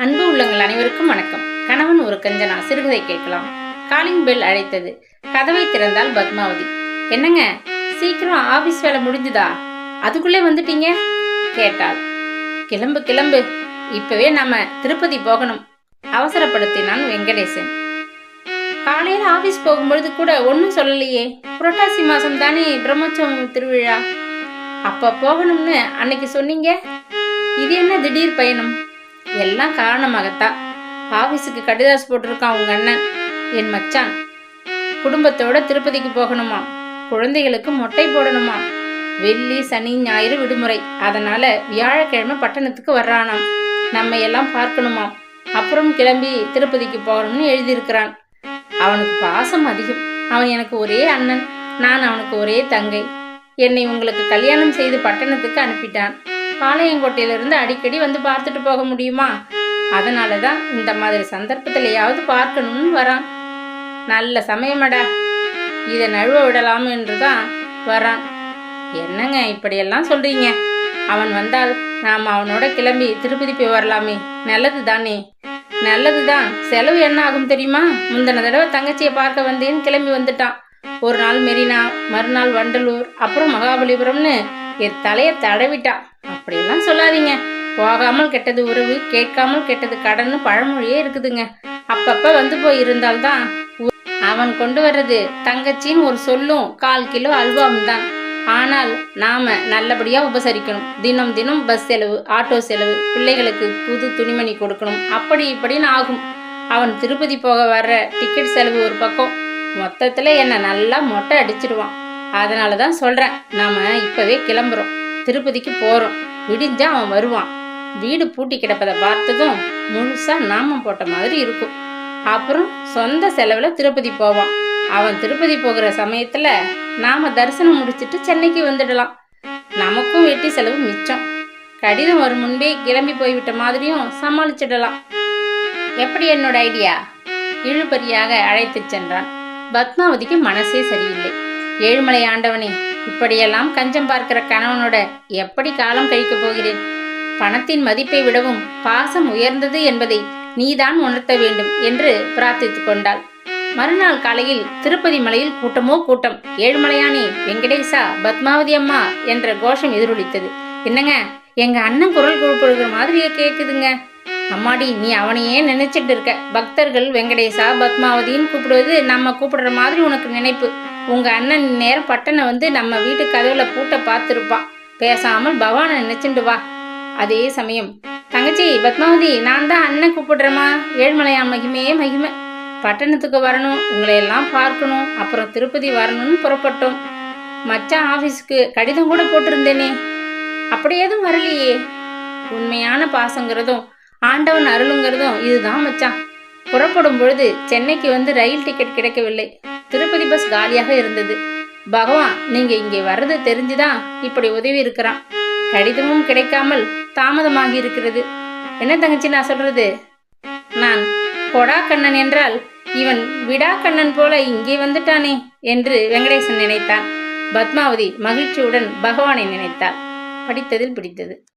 அன்பு உள்ளங்கள் அனைவருக்கும் வணக்கம். கணவன் ஒரு கஞ்சனா சிறுகதை கேட்கலாம். காலிங் பெல் அழைத்தது. கதவை திறந்தால் பத்மாவதி. என்னங்க சீக்கிரம் ஆபீஸ் வேலை முடிஞ்சுதா? அதுக்குள்ளே வந்துட்டீங்க? கேட்டாள். கிளம்பு கிளம்பு. இப்பவே நாம திருப்பதி போகணும். அவசரப்படுத்தினான் வெங்கடேசன். காலையில் ஆபீஸ் போகும்பொழுது கூட ஒன்றும் சொல்லலையே. புரட்டாசி மாதம் தானே பிரம்மோற்சவம் திருவிழா. அப்போ போகணும்னு அன்னைக்கு சொன்னீங்க? இது என்ன திடீர் பயணம்? எல்லாம் காரணமாகத்தான். ஆஃபீஸுக்கு கடிதாசு போட்டிருக்கான் உங்க அண்ணன். என் மச்சான். குடும்பத்தோட திருப்பதிக்கு போகணுமா? குழந்தைகளுக்கு மொட்டை போடணுமா? வெள்ளி சனி ஞாயிறு விடுமுறை. அதனால வியாழக்கிழமை பட்டணத்துக்கு வர்றானாம். நம்ம எல்லாம் பார்க்கணுமாம் அப்புறம் கிளம்பி திருப்பதிக்கு போகணும்னு எழுதியிருக்கிறான். அவனுக்கு பாசம் அதிகம். அவன் எனக்கு ஒரே அண்ணன். நான் அவனுக்கு ஒரே தங்கை. என்னை உங்களுக்கு கல்யாணம் செய்து பட்டணத்துக்கு அனுப்பிட்டான். பாளையங்கோட்டையிலிருந்து அடிக்கடி வந்து பார்த்துட்டு போக முடியுமா? அதனால தான் இந்த மாதிரி சந்தர்ப்பத்திலேயாவது பார்க்கணும்னு வரான். நல்ல சமயமடா. இதை நழுவ விடலாம் என்று தான் வரான். என்னங்க இப்படியெல்லாம் சொல்றீங்க? அவன் வந்தால் நாம் அவனோட கிளம்பி திருப்பதி போய் வரலாமே. நல்லது தானே நல்லது தான் செலவு என்ன ஆகும் தெரியுமா? முந்தின தடவை தங்கச்சியை பார்க்க வந்தேன்னு கிளம்பி வந்துட்டான். ஒரு நாள் மெரினா மறுநாள் வண்டலூர் அப்புறம் மகாபலிபுரம்னு என் தலையை தடவிட்டான் அப்படிலாம் சொல்லாதீங்க. போகாமல் கெட்டது உறவு கேட்காமல் கெட்டது கடன்னு பழமொழியே இருக்குதுங்க. அப்பப்ப வந்து போய் இருந்தால்தான் அவன் கொண்டு வர்றது தங்கச்சின்னு ஒரு சொல்லும் கால் கிலோ அல்வாவும் தான் ஆனால் நாம நல்லபடியா உபசரிக்கணும். தினம் தினம் பஸ் செலவு ஆட்டோ செலவு பிள்ளைகளுக்கு புது துணிமணி கொடுக்கணும். அப்படி இப்படின்னு ஆகும். அவன் திருப்பதி போக வர்ற டிக்கெட் செலவு ஒரு பக்கம். மொத்தத்துல என்ன நல்லா மொட்டை அடிச்சிடுவான் அதனால தான் சொல்றேன் நாம இப்பவே கிளம்புறோம். திருப்பதிக்கு போறோம். விடிஞ்சா அவன் வருவான். வீடு பூட்டி கிடப்பதை பார்த்ததும் முழுசா நாமம் போட்ட மாதிரி இருக்கும். அப்புறம் சொந்த செலவுல திருப்பதி போவான். அவன் திருப்பதி போகிற சமயத்துல நாம தரிசனம் முடிச்சிட்டு சென்னைக்கு வந்துடலாம். நமக்கும் வெட்டி செலவு மிச்சம். கடிதம் வரும் முன்பே கிளம்பி போய்விட்ட மாதிரியும் சமாளிச்சிடலாம். எப்படி என்னோட ஐடியா? இழுபறியாக அழைத்துச் சென்றான். பத்மாவதிக்கு மனசே சரியில்லை. ஏழுமலை ஆண்டவனே இப்படியெல்லாம் கஞ்சம் பார்க்கிற கணவனோட எப்படி காலம் கழிக்கப் போகிறேன் பணத்தின் மதிப்பை விடவும் பாசம் உயர்ந்தது என்பதை நீதான் உணர்த்த வேண்டும் என்று பிரார்த்தித்துக் கொண்டாள். மறுநாள் காலையில் திருப்பதி மலையில் கூட்டமோ கூட்டம் ஏழுமலையானே வெங்கடேசா பத்மாவதி அம்மா என்ற கோஷம் எதிரொலித்தது. என்னங்க எங்க அண்ணன் குரல் கொடுப்படுகிற மாதிரியே கேட்குதுங்க அம்மாடி நீ அவனையே நினைச்சிட்டு இருக்க. பக்தர்கள் வெங்கடேசா பத்மாவதின்னு கூப்பிடுவது நம்ம கூப்பிடுற மாதிரி உனக்கு நினைப்பு. உங்கள் அண்ணன் நேரம் பட்டனை வந்து நம்ம வீட்டு கதவுல பூட்ட பார்த்துருப்பான். பேசாமல் பவானை நினைச்சுண்டு வா. அதே சமயம் தங்கச்சி பத்மாவதி நான் தான் அண்ணன் கூப்பிடுறேம்மா. ஏழ்மலையான் மகிமையே மகிமை. பட்டணத்துக்கு வரணும் உங்களை எல்லாம் பார்க்கணும் அப்புறம் திருப்பதி வரணும்னு புறப்பட்டோம். மச்சான் ஆஃபீஸுக்கு கடிதம் கூட போட்டிருந்தேனே. அப்படி எதுவும் வரலையே. உண்மையான பாசங்கிறதும் ஆண்டவன் அருளுங்கிறதும் இதுதான் மச்சான். புறப்படும் பொழுது சென்னைக்கு வந்து ரயில் டிக்கெட் கிடைக்கவில்லை. திருப்பதி பஸ் காலியாக இருந்தது. பகவான் நீங்க இங்கே வர்றது தெரிஞ்சுதான் இப்படி உதவி இருக்கிறான். கடிதமும் கிடைக்காமல் தாமதமாகி இருக்கிறது. என்ன தங்கச்சி நான் சொல்றது? நான் கொடா கண்ணன் என்றால் இவன் விடாக்கண்ணன் போல இங்கே வந்துட்டானே என்று வெங்கடேசன் நினைத்தான். பத்மாவதி மகிழ்ச்சியுடன் பகவானை நினைத்தாள். படித்ததில் பிடித்தது.